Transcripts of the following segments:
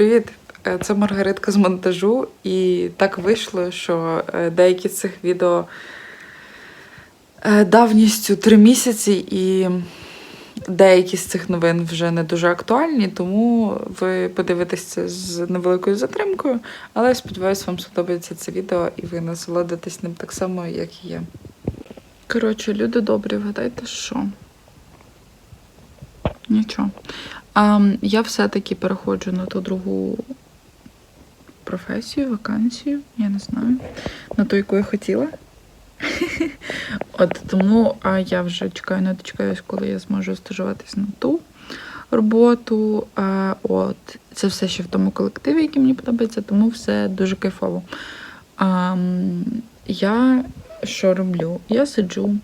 Привіт! Е, Це Маргаритка з монтажу, і так вийшло, що е, деякі з цих відео е, давністю три місяці, і деякі з цих новин вже не дуже актуальні, тому ви подивитесь це з невеликою затримкою. Але я сподіваюся, вам сподобається це відео і ви насолодитесь ним так само, як і я. Коротше, люди добрі, вгадайте, що? Нічого. А, я все-таки переходжу на ту другу професію, вакансію, я не знаю, на ту, яку я хотіла. От тому а я вже чекаю, не дочекаюсь, коли я зможу стажуватись на ту роботу. А, от це все ще в тому колективі, який мені подобається, тому все дуже кайфово. А, я що роблю? Я сиджу.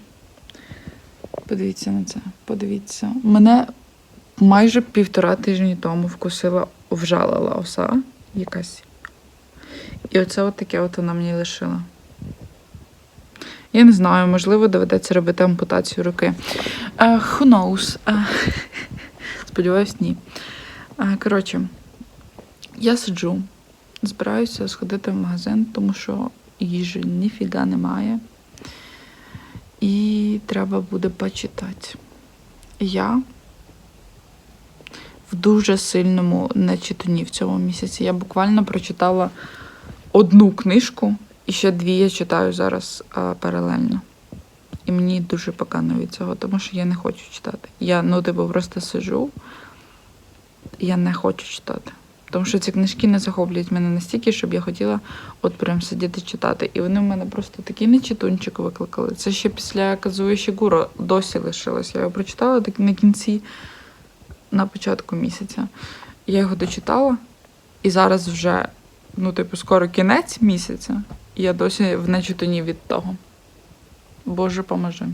Подивіться на це. Подивіться. Мене майже півтора тижні тому вкусила, вжалила оса якась. І оце от таке от вона мені лишила. Я не знаю, можливо, доведеться робити ампутацію руки. Uh, who knows? Uh, сподіваюсь, ні. Uh, коротше, я сиджу, збираюся сходити в магазин, тому що їжі ніфіга немає. І треба буде почитати. Я в дуже сильному нечитанні в цьому місяці. Я буквально прочитала одну книжку, і ще дві я читаю зараз а, паралельно. І мені дуже погано від цього, тому що я не хочу читати. Я, ну, типу, просто сижу, я не хочу читати. Тому що ці книжки не захоплюють мене настільки, щоб я хотіла от прям сидіти читати. І вони в мене просто такий нечитунчик викликали. Це ще після Казуї Шігуро досі лишилось. Я його прочитала так на кінці, на початку місяця. Я його дочитала, і зараз вже, ну, типу, скоро кінець місяця, і я досі в нечитані від того. Боже, поможи.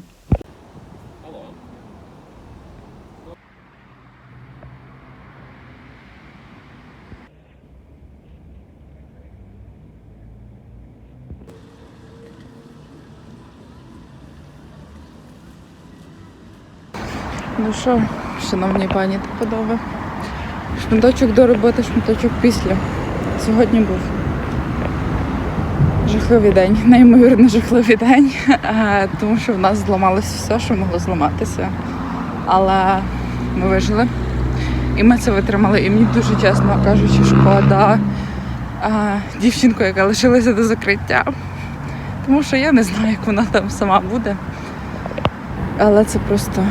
Ну що, шановні пані та панове, шматочок до роботи, шматочок після. Сьогодні був жахливий день, неймовірно жахливий день, е, тому що в нас зламалося все, що могло зламатися. Але ми вижили. І ми це витримали. І мені дуже чесно кажучи, шкода е, дівчинку, яка лишилася до закриття. Тому що я не знаю, як вона там сама буде. Але це просто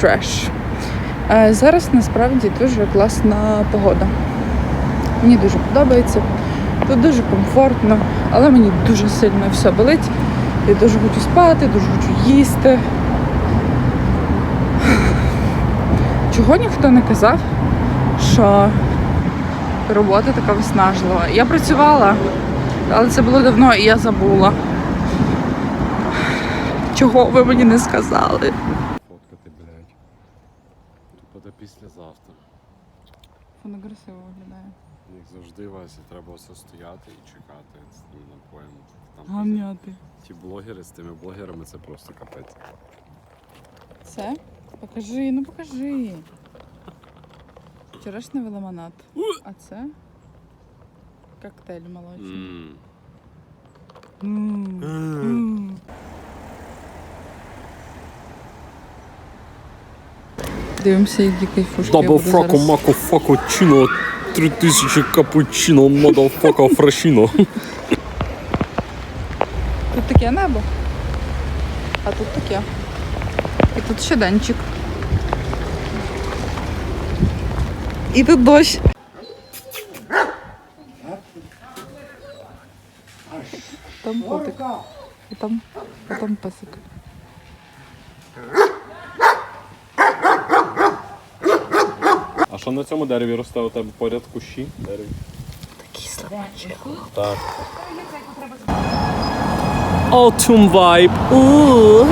треш. Зараз насправді дуже класна погода. Мені дуже подобається. Тут дуже комфортно, але мені дуже сильно все болить. Я дуже хочу спати, дуже хочу їсти. Чого ніхто не казав, що робота така виснажлива. Я працювала, але це було давно і я забула. Чого ви мені не сказали? Фоткати, блядь. Тупо до післязавтра. Воно красиво виглядає. Як завжди, Вася, треба все стояти і чекати з тим напоєм. Там Гамняти. ті блогери з тими блогерами це просто капець. Це? Покажи, ну покажи. Вчорашній лимонад. А це коктейль молочний. Ммм. М. Дивимося, які кайфушки. Дабл фрако мако фако чіно. Три тисячі капучино, мадафака фрашіно. Тут таке небо. А тут таке. І тут ще денчик. І тут дощ. Там котик. І там, а там песик. Що на цьому дереві росте у тебе поряд кущі? Дереві. Такі слабачі. Так. Autumn vibe. Ooh.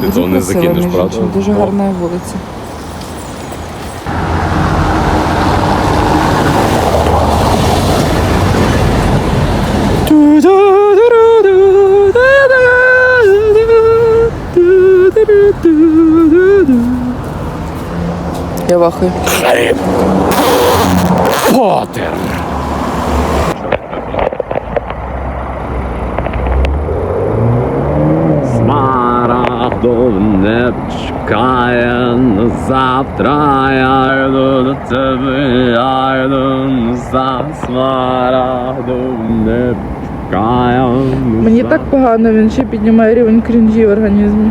Ти то не закинеш, правда? Дуже гарна вулиця. Я вахую. Поттер! Не чекає на завтра, я йду до тебе, я йду назад. Смарагдов не чекає. Мені так погано, він ще піднімає рівень крінжі в організмі.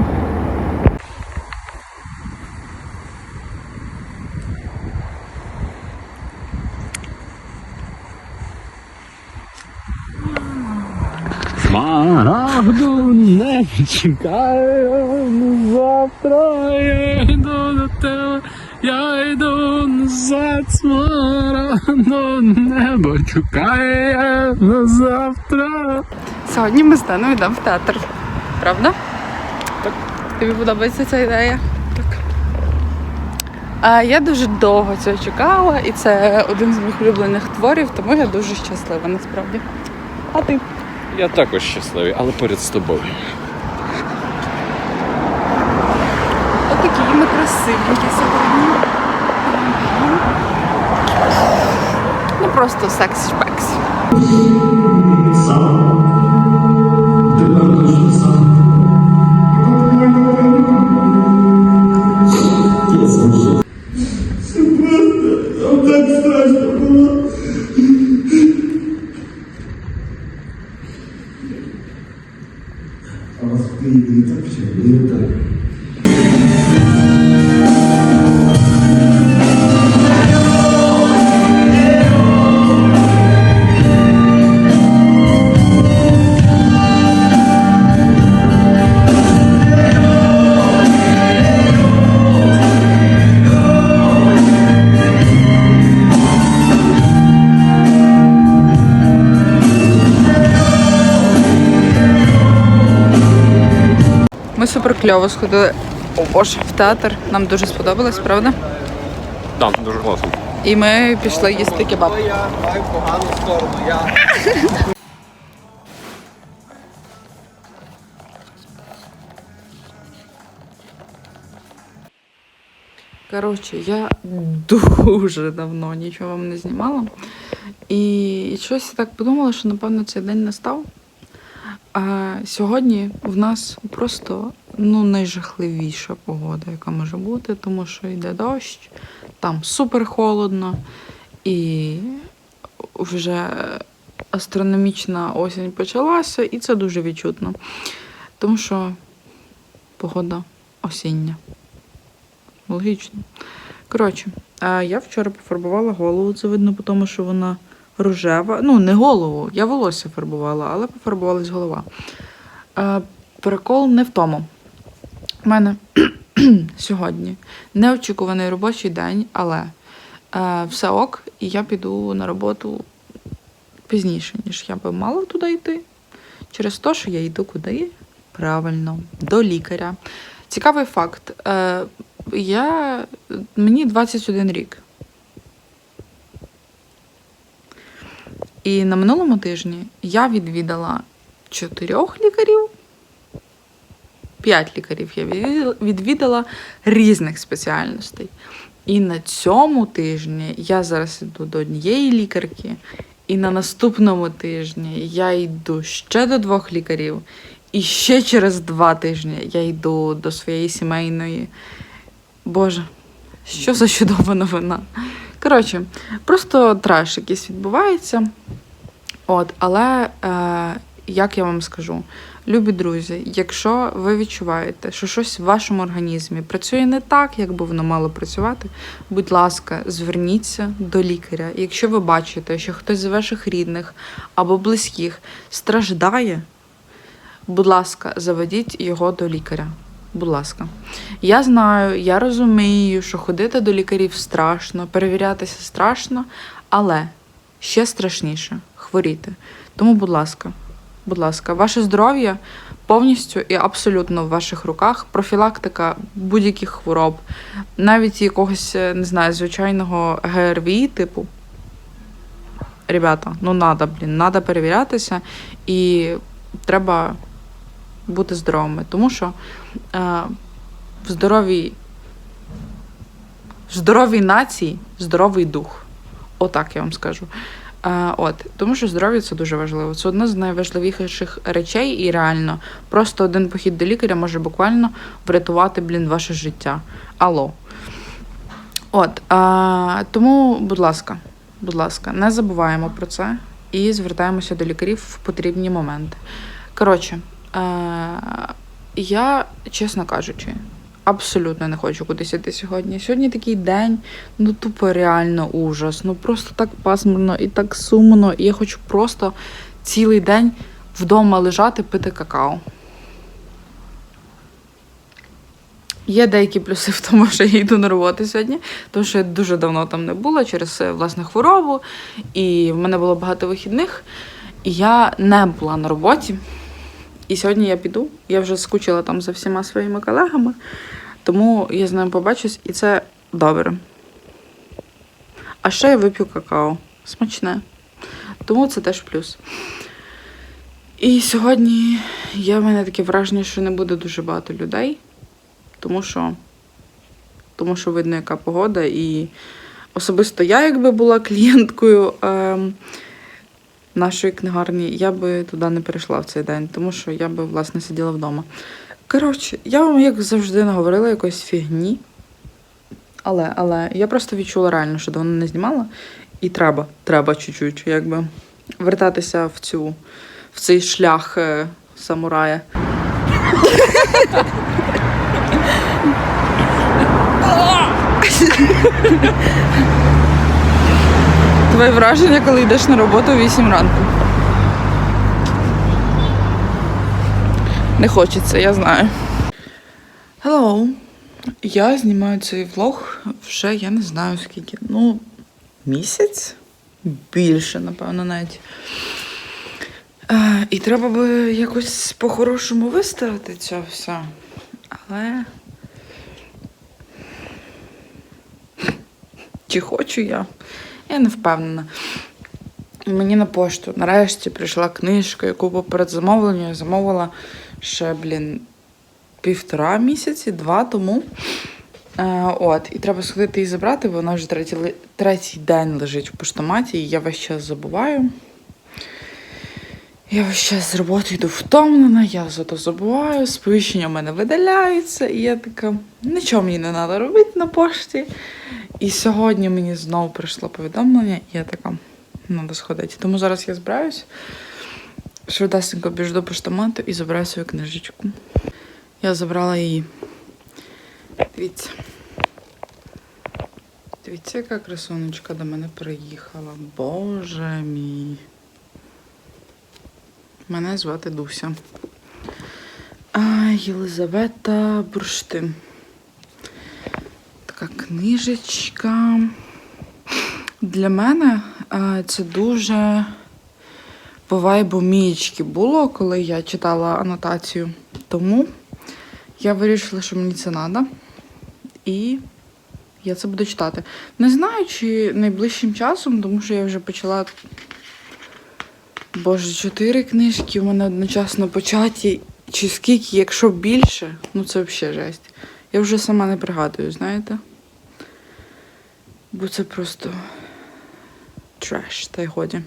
На завтра, я йду до тебе, я йду назад, смарагду небо чекає на завтра. Сьогодні ми з Даною йдемо в театр. Правда? Так. Тобі подобається ця ідея? Так. А я дуже довго цього чекала, і це один з моїх улюблених творів, тому я дуже щаслива насправді. А ти? Я також щасливий, але поряд з тобою. Отакі ми красивенькі сьогодні. Ну просто секс-шпекс. Супер кльово сходили о, боже, в театр. Нам дуже сподобалось, правда? Так, дуже класно. І ми пішли їсти кебаб. Я маю погану сторону. Я Коротше, я дуже давно нічого вам не знімала. І щось я так подумала, що напевно цей день настав. А сьогодні в нас просто ну, найжахливіша погода, яка може бути, тому що йде дощ, там супер холодно, і вже астрономічна осінь почалася, і це дуже відчутно. Тому що погода осіння. Логічно. Коротше, я вчора пофарбувала голову. Це видно тому, що вона рожева. Ну, не голову, я волосся фарбувала, але пофарбувалась голова. Прикол не в тому. У мене сьогодні неочікуваний робочий день, але е, все ок, і я піду на роботу пізніше, ніж я би мала туди йти. Через те, що я йду куди? Правильно, до лікаря. Цікавий факт. Е, я, мені 21 рік. І на минулому тижні я відвідала чотирьох лікарів. П'ять лікарів я відвідала- різних спеціальностей. І на цьому тижні я зараз йду до однієї лікарки, і на наступному тижні я йду ще до двох лікарів, і ще через два тижні я йду до своєї сімейної. Боже, що за чудова новина. Коротше, просто треш якийсь відбувається. От, але е, як я вам скажу, любі друзі, якщо ви відчуваєте, що щось в вашому організмі працює не так, як би воно мало працювати, будь ласка, зверніться до лікаря. Якщо ви бачите, що хтось з ваших рідних або близьких страждає, будь ласка, заведіть його до лікаря. Будь ласка. Я знаю, я розумію, що ходити до лікарів страшно, перевірятися страшно, але ще страшніше хворіти. Тому, будь ласка, будь ласка, ваше здоров'я повністю і абсолютно в ваших руках. Профілактика будь-яких хвороб, навіть якогось, е, не знаю, звичайного ГРВІ типу. Ребята, ну надо, блін, надо перевірятися і треба бути здоровими, тому що е, в здоровій В здоровій нації здоровий дух. Отак я вам скажу. От, тому що здоров'я це дуже важливо. Це одна з найважливіших речей, і реально просто один похід до лікаря може буквально врятувати, блін, ваше життя. Алло. От, а, тому, будь ласка, будь ласка, не забуваємо про це і звертаємося до лікарів в потрібні моменти. Коротше, е, я, чесно кажучи, абсолютно не хочу кудись іти сьогодні. Сьогодні такий день, ну тупо реально ужас. Ну просто так пасмурно і так сумно. І я хочу просто цілий день вдома лежати, пити какао. Є деякі плюси в тому, що я йду на роботу сьогодні, тому що я дуже давно там не була через е, власне хворобу, і в мене було багато вихідних, і я не була на роботі. І сьогодні я піду. Я вже скучила там за всіма своїми колегами, тому я з ними побачусь, і це добре. А ще я вип'ю какао. Смачне. Тому це теж плюс. І сьогодні є в мене таке враження, що не буде дуже багато людей тому що, тому що видно, яка погода. І особисто я, якби була клієнткою ем, нашої книгарні, я би туди не перейшла в цей день, тому що я би, власне, сиділа вдома. Коротше, я вам, як завжди, наговорила якоїсь фігні. Але, але я просто відчула реально, що давно не знімала. І треба, треба чуть-чуть, якби вертатися в цю, в цей шлях е, самурая. Твоє враження, коли йдеш на роботу о 8 ранку. Не хочеться, я знаю. Hello. Я знімаю цей влог вже я не знаю скільки. Ну, місяць? Більше, напевно, навіть. Е, і треба би якось по-хорошому виставити це все. Але. Чи хочу я? Я не впевнена. Мені на пошту нарешті прийшла книжка, яку по передзамовленню я замовила ще, блін, півтора місяці, два тому. Е, от, і треба сходити і забрати, бо вона вже третій, третій день лежить в поштоматі, і я весь час забуваю. Я весь час з роботи йду втомлена, я зато забуваю, сповіщення в мене видаляються, і я така, нічого мені не треба робити на пошті. І сьогодні мені знову прийшло повідомлення, і я така, треба сходити. Тому зараз я збираюсь, швидесенько біжу до поштомату і забираю свою книжечку. Я забрала її. Дивіться. Дивіться, яка красунечка до мене приїхала. Боже мій. Мене звати Дуся. А, Єлизавета Бурштин. Така книжечка. Для мене е, це дуже по вайбу мієчки було, коли я читала анотацію. Тому я вирішила, що мені це треба. І я це буду читати. Не знаю, чи найближчим часом, тому що я вже почала. Боже, чотири книжки у мене одночасно початі. Чи скільки, якщо більше, ну це взагалі жесть. Я вже сама не пригадую, знаєте? Бо це просто треш, та й годі.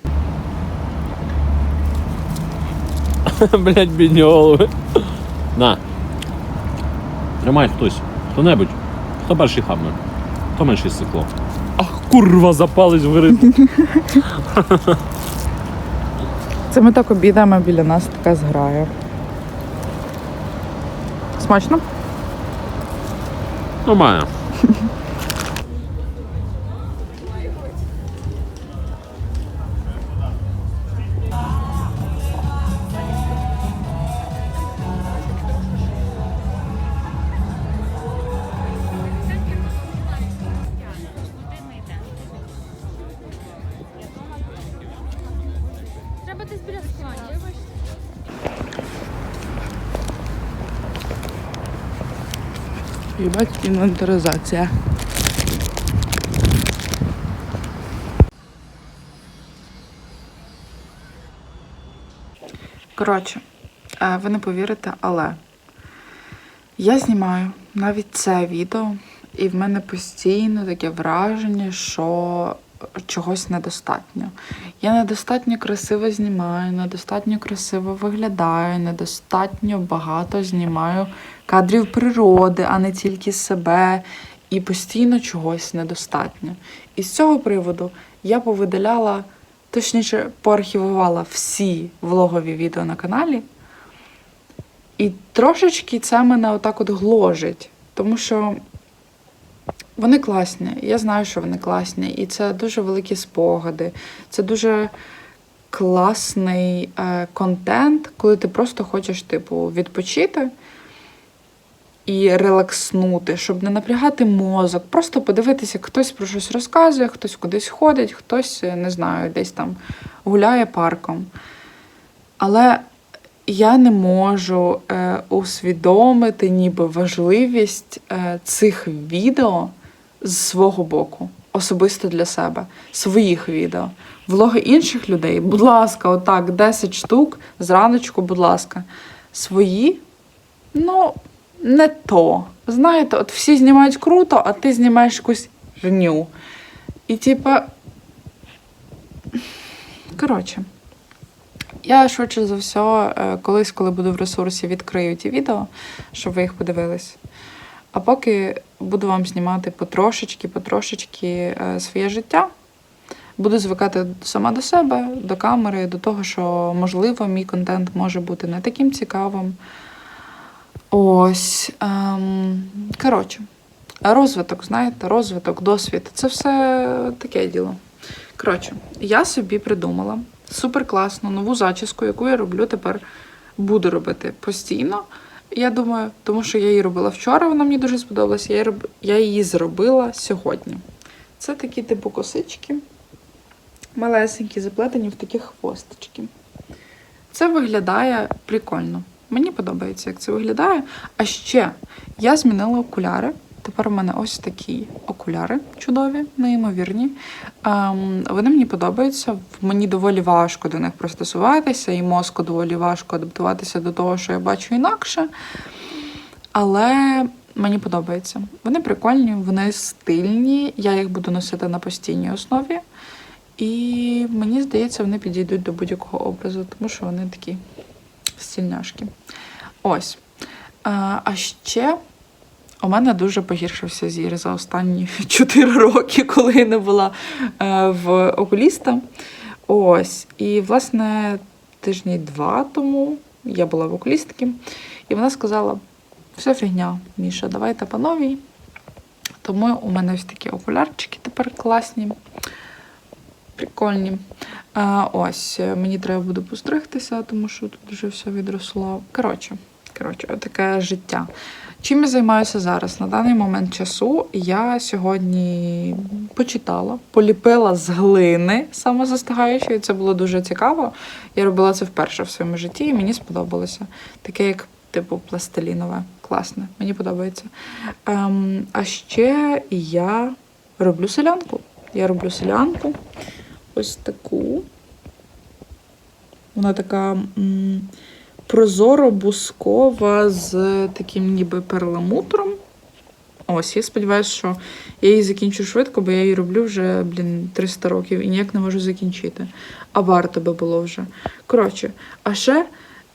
Блять, бідні голови. На. Тримай хтось. Хто-небудь. Хто перший хапне? Хто менше стекло? Ах, курва, запалець горить. Це ми так обідаємо, біля нас така зграя. Смачно? Нормально. Інвентаризація. Коротше, е, ви не повірите, але я знімаю навіть це відео І в мене постійно таке враження, що чогось недостатньо. Я недостатньо красиво знімаю, недостатньо красиво виглядаю, недостатньо багато знімаю кадрів природи, а не тільки себе. І постійно чогось недостатньо. І з цього приводу я повидаляла, точніше, поархівувала всі влогові відео на каналі. І трошечки це мене отак от гложить, тому що вони класні. Я знаю, що вони класні, і це дуже великі спогади. Це дуже класний е, контент, коли ти просто хочеш, типу, відпочити і релакснути, щоб не напрягати мозок, просто подивитися, хтось про щось розказує, хтось кудись ходить, хтось, е, не знаю, десь там гуляє парком. Але я не можу е, усвідомити ніби важливість е, цих відео з свого боку, особисто для себе, своїх відео. Влоги інших людей, будь ласка, отак, 10 штук зраночку, будь ласка. Свої, ну, не то. Знаєте, от всі знімають круто, а ти знімаєш якусь гню. І типа. Коротше. Я швидше за все, е, колись, коли буду в ресурсі, відкрию ті відео, щоб ви їх подивились. А поки буду вам знімати потрошечки, потрошечки е, своє життя. Буду звикати сама до себе, до камери, до того, що, можливо, мій контент може бути не таким цікавим. Ось. Ем, коротше, розвиток, знаєте, розвиток, досвід це все таке діло. Коротше, я собі придумала супер класну нову зачіску, яку я роблю тепер, буду робити постійно. Я думаю, тому що я її робила вчора, вона мені дуже сподобалася. Я, роб... я її зробила сьогодні. Це такі типу косички, малесенькі, заплетені в такі хвостички. Це виглядає прикольно. Мені подобається, як це виглядає. А ще я змінила окуляри. Тепер у мене ось такі окуляри чудові, неймовірні. Ем, вони мені подобаються. Мені доволі важко до них пристосуватися, і мозку доволі важко адаптуватися до того, що я бачу інакше. Але мені подобається. Вони прикольні, вони стильні. Я їх буду носити на постійній основі. І мені здається, вони підійдуть до будь-якого образу, тому що вони такі стільняшки. Ось. А, а ще у мене дуже погіршився зір за останні 4 роки, коли я не була е, в окуліста. Ось. І, власне, тижні два тому я була в окулістки, і вона сказала: все фігня, Міша, давайте по новій. Тому у мене ось такі окулярчики тепер класні, прикольні. А, ось, е, мені треба буде постригтися, тому що тут вже все відросло. Коротше, коротше, таке життя. Чим я займаюся зараз? На даний момент часу я сьогодні почитала, поліпила з глини самозастигаючої. Це було дуже цікаво. Я робила це вперше в своєму житті, і мені сподобалося. Таке, як типу пластилінове. Класне, мені подобається. Ем, а ще я роблю селянку. Я роблю селянку ось таку. Вона така прозоро-бускова з таким ніби перламутром. Ось, я сподіваюся, що я її закінчу швидко, бо я її роблю вже, блін, 300 років і ніяк не можу закінчити. А варто би було вже. Коротше, а ще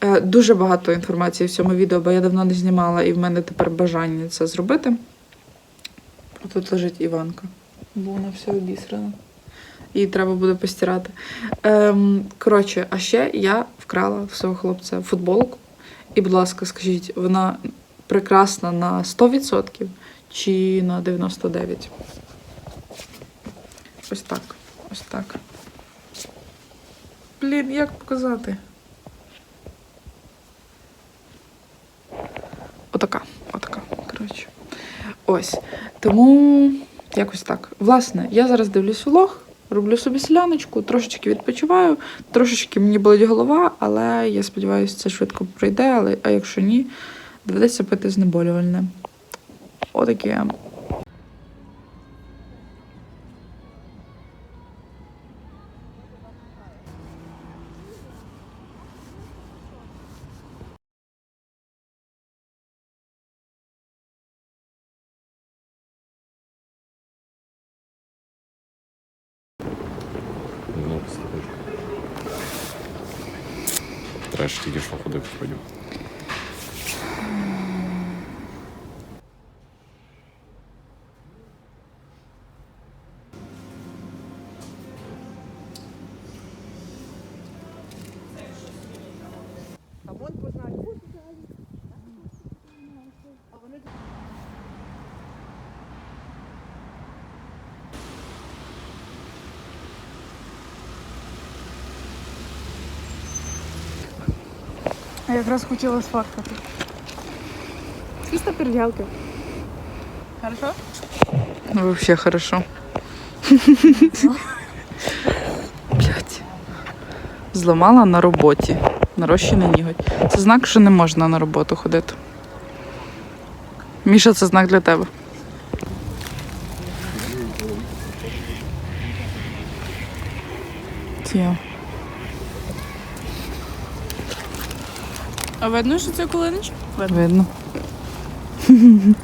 е, дуже багато інформації в цьому відео, бо я давно не знімала, і в мене тепер бажання це зробити. Тут лежить Іванка, бо вона вся обісрана. Її треба буде постирати. Ем, коротше, а ще я вкрала в свого хлопця футболку. І, будь ласка, скажіть, вона прекрасна на 100% чи на 99%? Ось так. Ось так. Блін, як показати? Отака, отака, коротше. Ось. Тому якось так. Власне, я зараз дивлюсь влог, роблю собі селяночку, трошечки відпочиваю, трошечки мені болить голова, але я сподіваюся, це швидко пройде. Але, а якщо ні, доведеться пити знеболювальне. Отаке. А якраз хотіла сфоткати. Свіста переділки. Хорошо? Ну, вообще хорошо. Блять. Зламала на роботі. Нарощений ніготь. Це знак, що не можна на роботу ходити. Міша, це знак для тебе. Тіо. А видно, що це кулинич? Видно.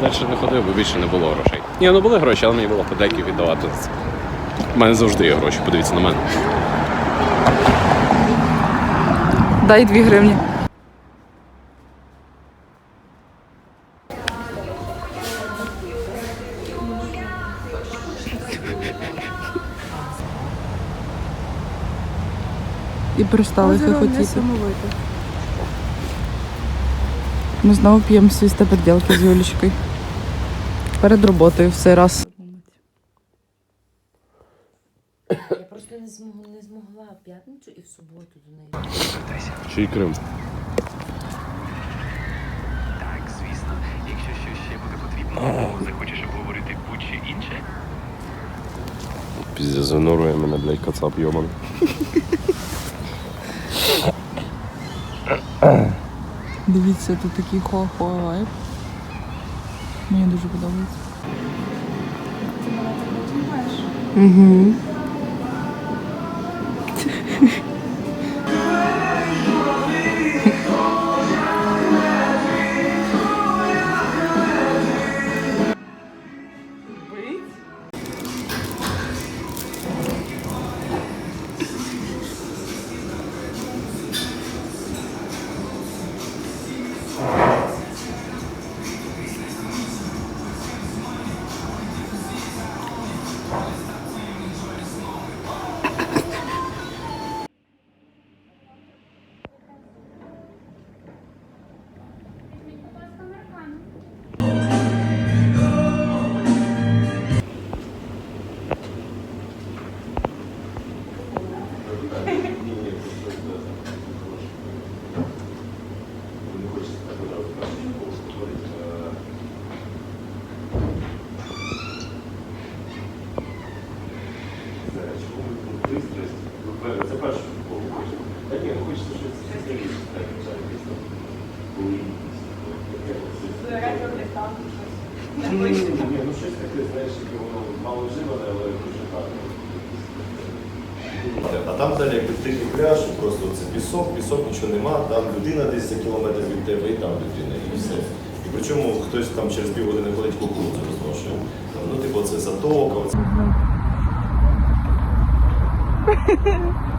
Далі не ходив, бо більше не було грошей. Ні, ну були гроші, але мені було подеків віддавати. У мене завжди є гроші, подивіться на мене. Дай дві гривні. І перестали хихотіти. Ми знову п'ємо свісте перділки з Юлічкою. Перед роботою в цей раз. Я просто не змогла, не змогла в п'ятницю і в суботу до неї. Ще й Крим. Так, звісно, якщо щось ще буде потрібно, або захочеш обговорити будь-що інше, Піздя занурує мене, блядь, кацап йоман. Дивіться, тут такий хо-хо вайб. Мені дуже подобається. Угу. Там далі якби тихий пляж, просто це пісок, пісок, нічого нема, там людина десь за кілометр від тебе, і там людина, і все. І причому хтось там через півгодини ходить кукурудзу розношує. Ну, типу, це затока.